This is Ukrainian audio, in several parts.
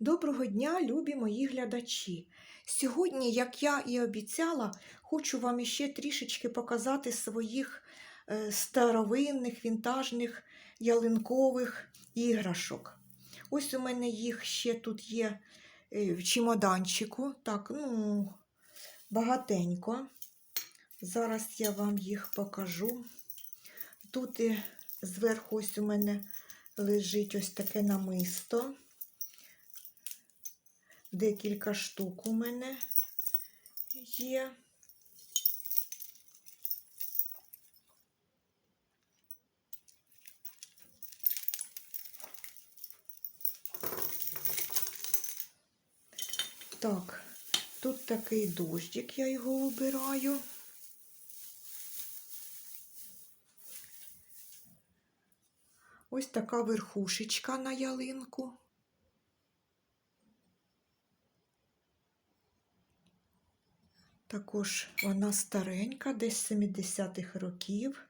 Доброго дня, любі мої глядачі! Сьогодні, як я і обіцяла, хочу вам іще трішечки показати своїх е, старовинних, вінтажних ялинкових іграшок. Ось у мене їх ще тут є е, в чемоданчику. Так, ну, багатенько. Зараз я вам їх покажу. Тут і зверху ось у мене лежить ось таке намисто. Декілька штук у мене є. Так, тут такий дощик, я його обираю. Ось така верхушечка на ялинку. Також вона старенька, десь 70-х років.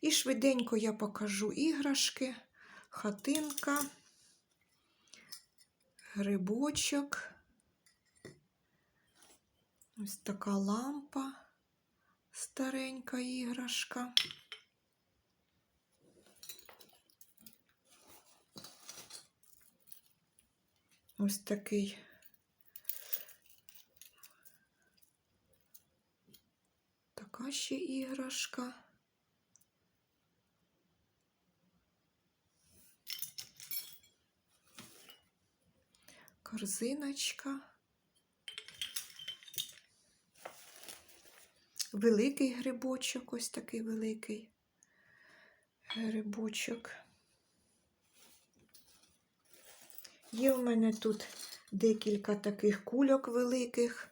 І швиденько я покажу іграшки, хатинка, грибочок. Ось така лампа, старенька іграшка. Ось такий така ще іграшка. Корзиночка. Великий грибочок, ось такий великий грибочок. Є в мене тут декілька таких кульок великих,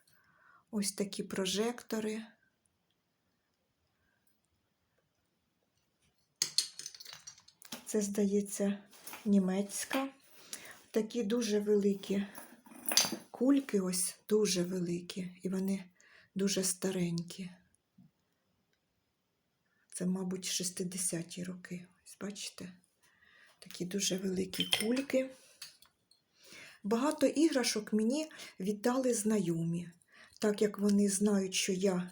ось такі прожектори. Це, здається, німецька. Такі дуже великі кульки, ось дуже великі, і вони дуже старенькі. Це, мабуть, 60-ті роки. Ось бачите? Такі дуже великі кульки. Багато іграшок мені віддали знайомі, так як вони знають, що я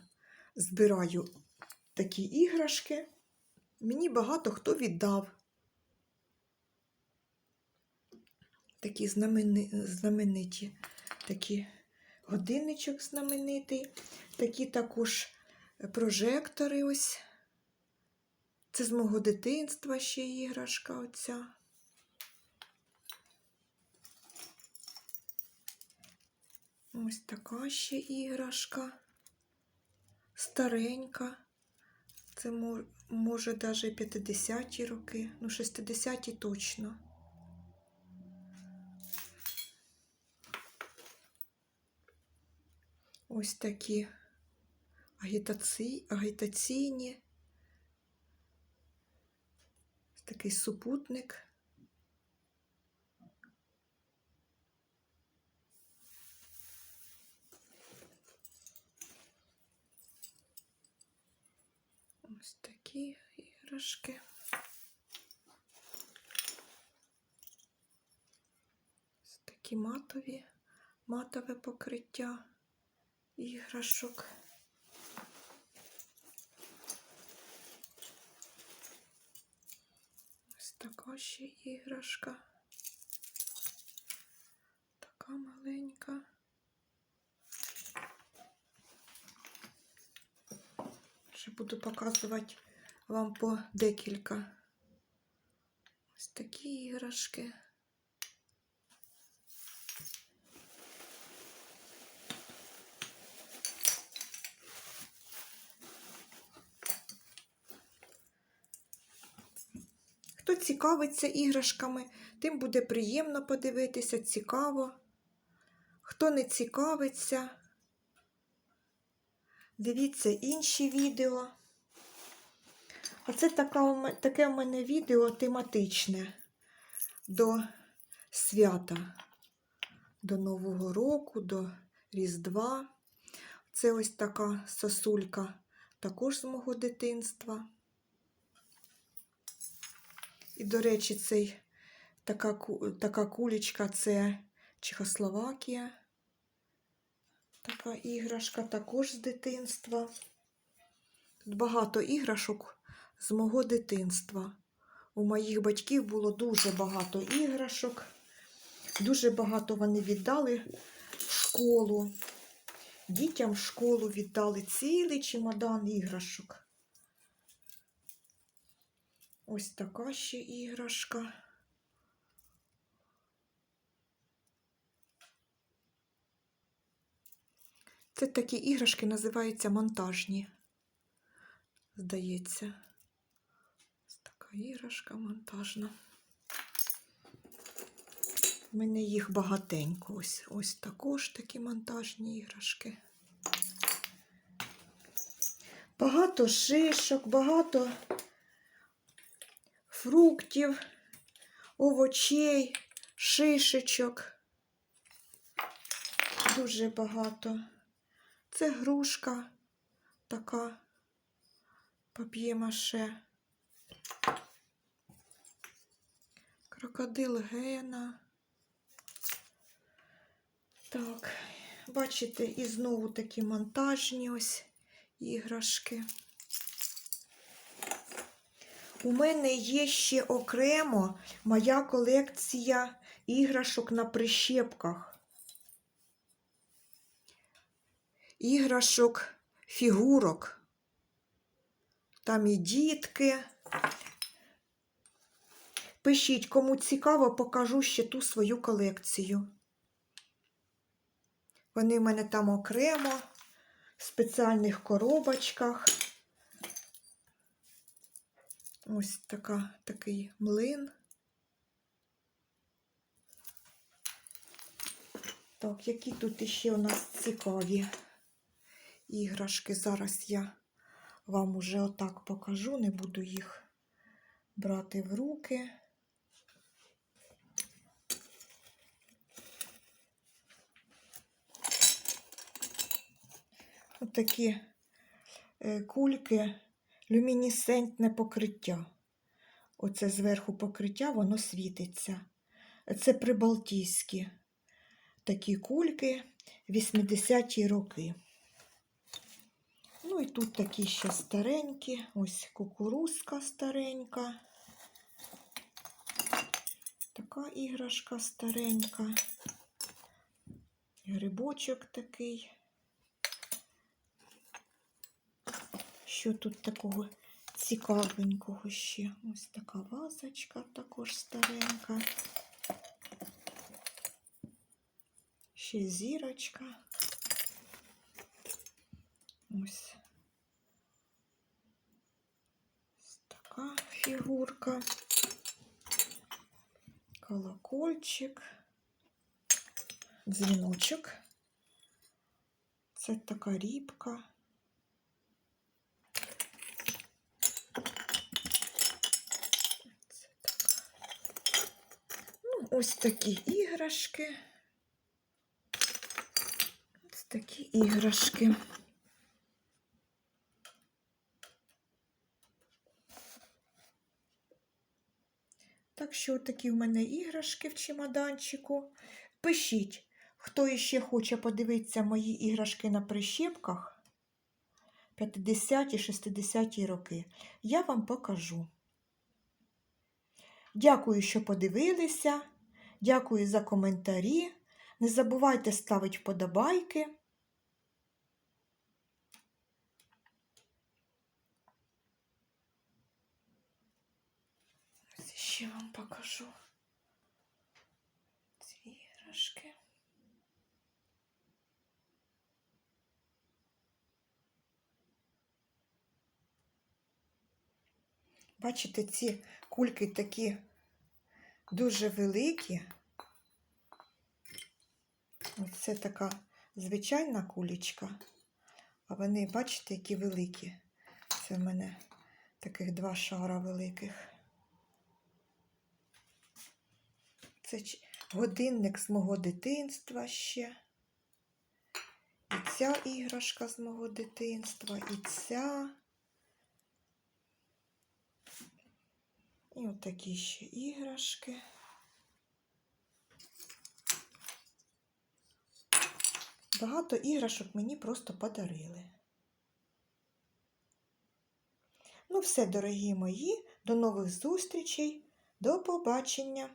збираю такі іграшки, мені багато хто віддав. Такі знамени... знамениті, такі годинничок знаменитий, такі також прожектори ось. Це з мого дитинства ще іграшка оця. Ось така ще іграшка. Старенька. Це може навіть 50-ті роки, ну 60-ті точно. Ось такі агітаці... агітаційні. Такий супутник. Ось такі іграшки. Ось такі матові, матове покриття іграшок. Ось така ще іграшка. Така маленька. Ще буду показувати вам по декілька. Ось такі іграшки. Хто цікавиться іграшками, тим буде приємно подивитися, цікаво. Хто не цікавиться, дивіться інші відео. А це така, таке у мене відео тематичне до свята, до Нового року, до Різдва. Це ось така сосулька також з мого дитинства. І, до речі, цей, така, така кулечка це Чехословакія. Така іграшка також з дитинства. Тут багато іграшок з мого дитинства. У моїх батьків було дуже багато іграшок. Дуже багато вони віддали в школу. Дітям в школу віддали цілий чемодан іграшок. Ось така ще іграшка. Це такі іграшки називаються монтажні. Здається. Ось така іграшка монтажна. У мене їх багатенько. Ось, ось також такі монтажні іграшки. Багато шишок, багато фруктів, овочей, шишечок. Дуже багато. Це грушка така пап'є-маше. Крокодил Гена. Так, бачите, і знову такі монтажні ось іграшки. У мене є ще окремо моя колекція іграшок на прищепках. Іграшок, фігурок. Там і дітки. Пишіть, кому цікаво, покажу ще ту свою колекцію. Вони в мене там окремо, в спеціальних коробочках. Ось така, такий млин. Так, які тут іще у нас цікаві іграшки. Зараз я вам уже отак покажу, не буду їх брати в руки. Отакі е, кульки, люмінесцентне покриття. Оце зверху покриття, воно світиться. Це прибалтійські такі кульки 80-ті роки. Ну і тут такі ще старенькі, ось кукурузка старенька. Така іграшка старенька. Грибочок такий. Що тут такого цікавенького ще? Ось така вазочка також старенька. Ще зірочка. Ось. Така фігурка. Колокольчик. Дзвіночок. Це така рібка. Це така. Ну, ось такі іграшки. Ось такі іграшки. Так що такі в мене іграшки в чемоданчику. Пишіть, хто іще хоче подивитися мої іграшки на прищепках 50-60 роки. Я вам покажу. Дякую, що подивилися. Дякую за коментарі. Не забувайте ставити вподобайки. Ось ще вам покажу ці іграшки. Бачите, ці кульки такі дуже великі. Ось це така звичайна кулечка. А вони, бачите, які великі. Це в мене таких два шара великих. Це годинник з мого дитинства ще. І ця іграшка з мого дитинства, і ця. І отакі ще іграшки. Багато іграшок мені просто подарили. Ну, все, дорогі мої, до нових зустрічей, до побачення!